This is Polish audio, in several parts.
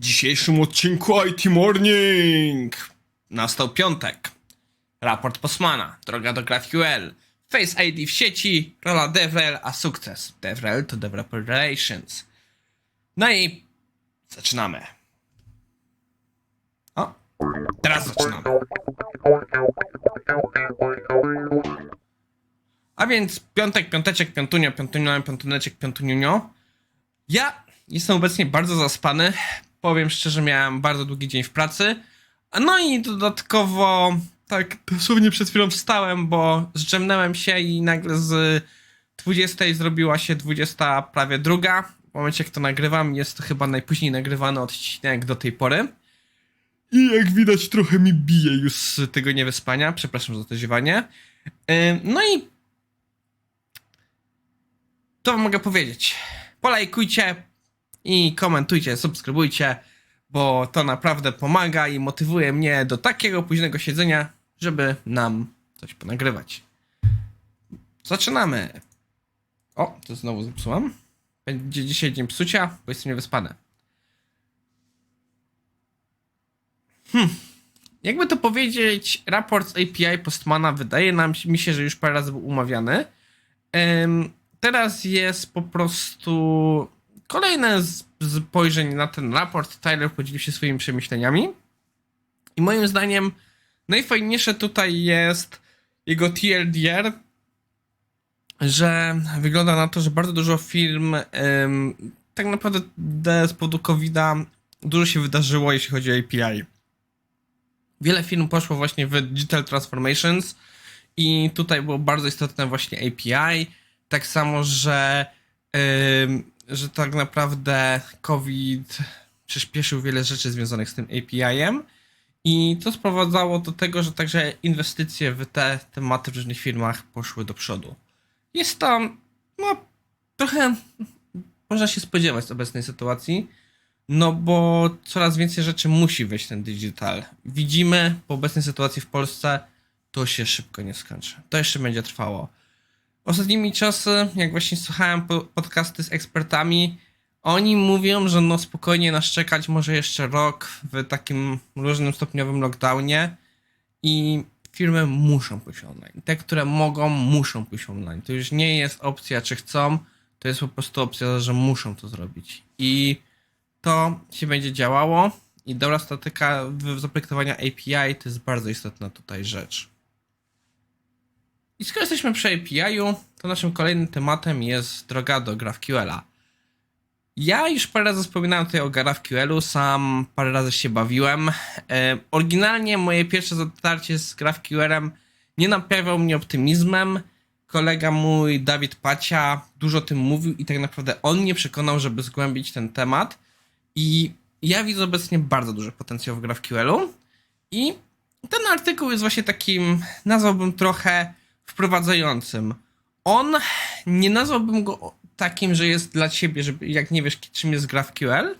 dzisiejszym odcinku IT Morning nastał piątek. Raport Postmana, droga do GraphQL, Face ID w sieci, rola DevRel, a sukces. DevRel to Developer Relations. No i zaczynamy. O, teraz zaczynamy. A więc piątek, piąteczek, piątunio, piątunio, piątuneczek, piątuniunio. Ja jestem obecnie bardzo zaspany. Powiem szczerze, miałem bardzo długi dzień w pracy. No i dodatkowo, tak dosłownie przed chwilą wstałem, bo zdrzemnęłem się i nagle z 20 zrobiła się 20 prawie druga. W momencie, jak to nagrywam, jest to chyba najpóźniej nagrywany odcinek do tej pory. I jak widać, trochę mi bije już z tego niewyspania. Przepraszam za to ziewanie. No i to mogę powiedzieć. Polajkujcie i komentujcie, subskrybujcie, bo to naprawdę pomaga i motywuje mnie do takiego późnego siedzenia, żeby nam coś ponagrywać. Zaczynamy. O, to znowu zepsułam. Będzie dzisiaj dzień psucia, bo jestem niewyspany. Hmm. Jakby to powiedzieć, raport z API Postmana wydaje nam mi się, że już parę razy był umawiany. Em, teraz jest po prostu kolejne spojrzeń na ten raport. Tyler podzielił się swoimi przemyśleniami. I moim zdaniem najfajniejsze tutaj jest jego TLDR, że wygląda na to, że bardzo dużo firm em, tak naprawdę z powodu COVID-a dużo się wydarzyło, jeśli chodzi o API. Wiele firm poszło właśnie w Digital Transformations i tutaj było bardzo istotne właśnie API. Tak samo, że, ym, że tak naprawdę COVID przyspieszył wiele rzeczy związanych z tym API-em i to sprowadzało do tego, że także inwestycje w te tematy w różnych firmach poszły do przodu. Jest to no, trochę można się spodziewać z obecnej sytuacji, no bo coraz więcej rzeczy musi wejść ten digital. Widzimy po obecnej sytuacji w Polsce, to się szybko nie skończy. To jeszcze będzie trwało. Ostatnimi czasy, jak właśnie słuchałem po- podcasty z ekspertami, oni mówią, że no spokojnie nas czekać może jeszcze rok w takim różnym stopniowym lockdownie i firmy muszą pójść online. Te, które mogą, muszą pójść online. To już nie jest opcja, czy chcą, to jest po prostu opcja, że muszą to zrobić. I to się będzie działało i dobra statyka w zaprojektowania API to jest bardzo istotna tutaj rzecz. I skoro jesteśmy przy API-u, to naszym kolejnym tematem jest droga do GraphQL-a. Ja już parę razy wspominałem tutaj o GraphQL-u, sam parę razy się bawiłem. E, oryginalnie moje pierwsze zatarcie z GraphQL-em nie napawał mnie optymizmem. Kolega mój, Dawid Pacia, dużo o tym mówił i tak naprawdę on mnie przekonał, żeby zgłębić ten temat. I ja widzę obecnie bardzo duży potencjał w GraphQL-u. I ten artykuł jest właśnie takim, nazwałbym trochę wprowadzającym. On, nie nazwałbym go takim, że jest dla ciebie, żeby jak nie wiesz, czym jest GraphQL.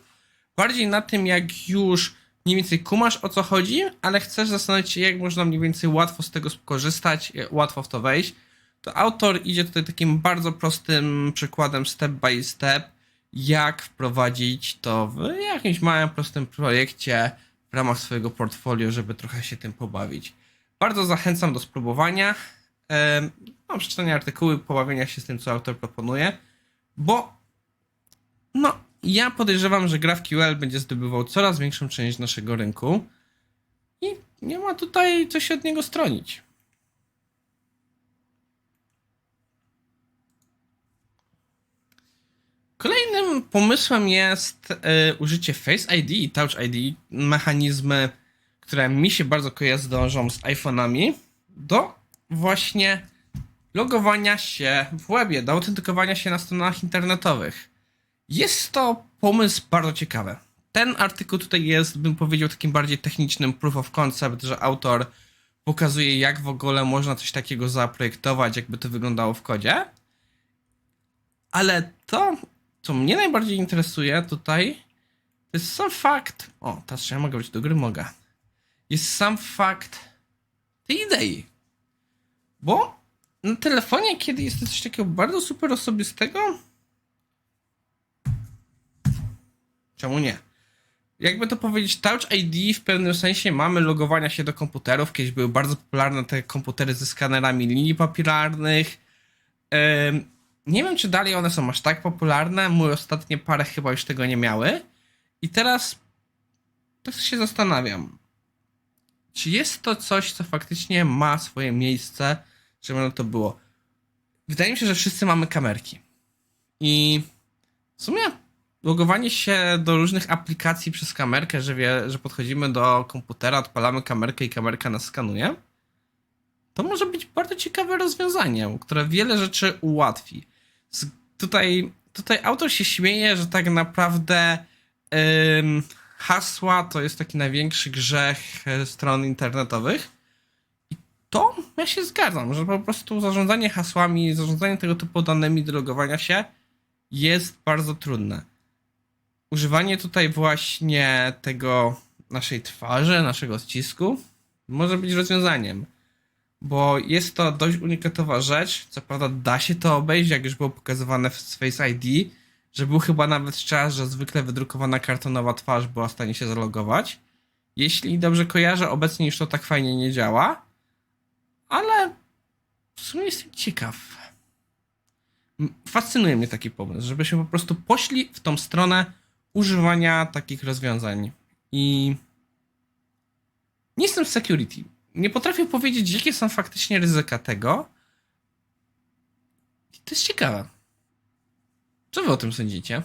Bardziej na tym, jak już mniej więcej kumasz o co chodzi, ale chcesz zastanowić się, jak można mniej więcej łatwo z tego skorzystać, e, łatwo w to wejść. To autor idzie tutaj takim bardzo prostym przykładem, step by step, jak wprowadzić to w jakimś małym, prostym projekcie w ramach swojego portfolio, żeby trochę się tym pobawić. Bardzo zachęcam do spróbowania. No, przeczytania artykułu, pobawienia się z tym, co autor proponuje, bo no, ja podejrzewam, że GraphQL będzie zdobywał coraz większą część naszego rynku i nie ma tutaj co się od niego stronić. Kolejnym pomysłem jest e, użycie Face ID i Touch ID, mechanizmy, które mi się bardzo kojarzą z iPhone'ami, do właśnie logowania się w webie, do autentykowania się na stronach internetowych. Jest to pomysł bardzo ciekawy. Ten artykuł tutaj jest, bym powiedział, takim bardziej technicznym proof of concept, że autor pokazuje, jak w ogóle można coś takiego zaprojektować, jakby to wyglądało w kodzie. Ale to, co mnie najbardziej interesuje tutaj, to jest sam fakt. O, teraz ja mogę być do gry? Mogę. Jest sam fakt tej idei. Bo na telefonie, kiedy jest coś takiego bardzo super osobistego, czemu nie? jakby to powiedzieć, Touch ID w pewnym sensie mamy logowania się do komputerów. Kiedyś były bardzo popularne te komputery ze skanerami linii papilarnych. Nie wiem, czy dalej one są aż tak popularne. Mój ostatnie parę chyba już tego nie miały. I teraz tak się zastanawiam. Czy jest to coś, co faktycznie ma swoje miejsce, żeby to było? Wydaje mi się, że wszyscy mamy kamerki. I w sumie logowanie się do różnych aplikacji przez kamerkę, że, wie, że podchodzimy do komputera, odpalamy kamerkę i kamerka nas skanuje, to może być bardzo ciekawe rozwiązanie, które wiele rzeczy ułatwi. Z, tutaj, tutaj autor się śmieje, że tak naprawdę hasła to jest taki największy grzech stron internetowych. To ja się zgadzam, że po prostu zarządzanie hasłami, zarządzanie tego typu danymi do logowania się jest bardzo trudne. Używanie tutaj właśnie tego naszej twarzy, naszego odcisku może być rozwiązaniem, bo jest to dość unikatowa rzecz. Co prawda da się to obejść, jak już było pokazywane w Face ID, że był chyba nawet czas, że zwykle wydrukowana kartonowa twarz była w stanie się zalogować. Jeśli dobrze kojarzę, obecnie już to tak fajnie nie działa, ale w sumie jestem ciekaw. Fascynuje mnie taki pomysł, żebyśmy po prostu poszli w tą stronę używania takich rozwiązań. I nie jestem z security. Nie potrafię powiedzieć, jakie są faktycznie ryzyka tego. I to jest ciekawe. Co wy o tym sądzicie?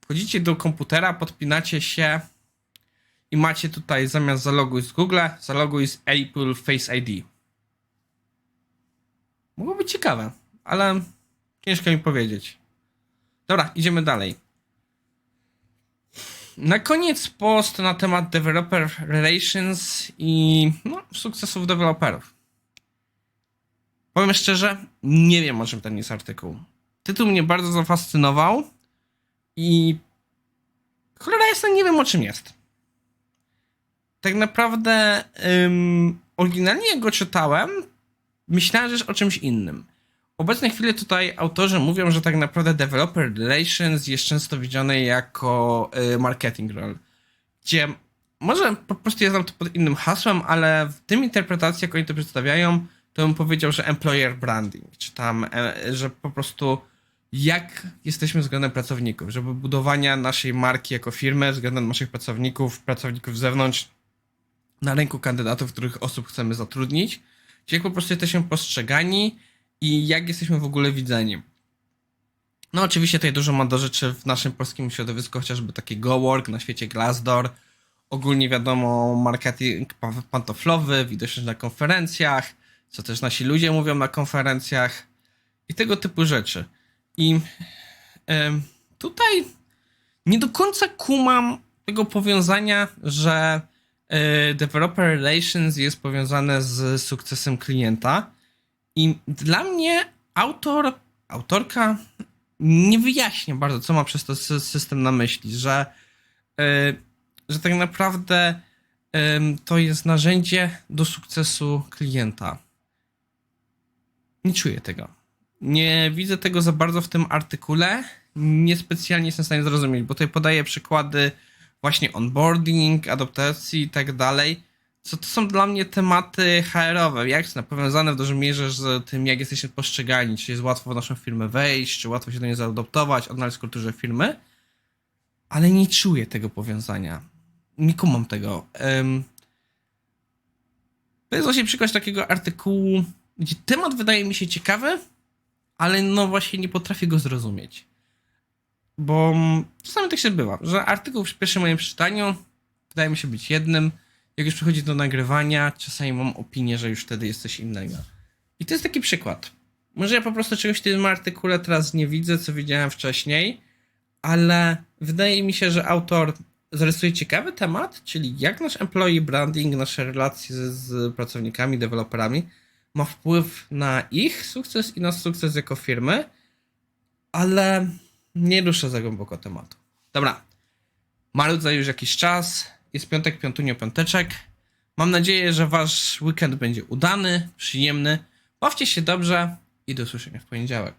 Wchodzicie do komputera, podpinacie się i macie tutaj zamiast zaloguj z Google, zaloguj z Apple Face ID. Mogło być ciekawe, ale ciężko mi powiedzieć. Dobra, idziemy dalej. Na koniec post na temat Developer Relations i no, sukcesów deweloperów. Powiem szczerze, nie wiem o czym ten jest artykuł. Tytuł mnie bardzo zafascynował i cholera jasna nie wiem o czym jest. Tak naprawdę oryginalnie go czytałem, myślałem, jest o czymś innym. Obecnej chwili tutaj autorzy mówią, że tak naprawdę developer relations jest często widziany jako y, marketing role, gdzie może po prostu ja znam to pod innym hasłem, ale w tym interpretacji, jak oni to przedstawiają, to bym powiedział, że employer branding, czy tam, e, że po prostu jak jesteśmy względem pracowników, żeby budowania naszej marki jako firmy względem naszych pracowników, pracowników z zewnątrz, na rynku kandydatów, których osób chcemy zatrudnić, gdzie jak po prostu jesteśmy postrzegani i jak jesteśmy w ogóle widzeni. No oczywiście tutaj dużo ma do rzeczy w naszym polskim środowisku, chociażby taki GoWork na świecie Glassdoor. Ogólnie wiadomo, marketing pa- pantoflowy, widoczność na konferencjach, co też nasi ludzie mówią na konferencjach i tego typu rzeczy. I tutaj nie do końca kumam tego powiązania, że developer relations jest powiązane z sukcesem klienta. I dla mnie autor, autorka nie wyjaśnia bardzo, co ma przez to sy- system na myśli, że, e, że tak naprawdę to jest narzędzie do sukcesu klienta. Nie czuję tego. Nie widzę tego za bardzo w tym artykule. Niespecjalnie jestem w stanie zrozumieć, bo tutaj podaję przykłady właśnie onboarding, adaptacji i tak dalej. Co to są dla mnie tematy HR-owe, jak są powiązane w dużej mierze z tym, jak jesteśmy postrzegani, czy jest łatwo w naszą firmę wejść, czy łatwo się do niej zaadoptować, odnaleźć kulturze firmy, ale nie czuję tego powiązania. Nie kumam tego. Em, to jest właśnie przykład takiego artykułu, gdzie temat wydaje mi się ciekawy, ale no właśnie nie potrafię go zrozumieć. Bo czasami tak się bywa, że artykuł przy pierwszym moim czytaniu wydaje mi się być jednym, jak już przychodzi do nagrywania, czasami mam opinię, że już wtedy jest coś innego. I to jest taki przykład. Może ja po prostu czegoś w tym artykule teraz nie widzę, co widziałem wcześniej, ale wydaje mi się, że autor zarysuje ciekawy temat, czyli jak nasz employee branding, nasze relacje z, z pracownikami, deweloperami ma wpływ na ich sukces i nasz sukces jako firmy, ale nie ruszę za głęboko tematu. Dobra, maludzę już jakiś czas, jest piątek, piątunio, piąteczek. Mam nadzieję, że wasz weekend będzie udany, przyjemny. Bawcie się dobrze i do usłyszenia w poniedziałek.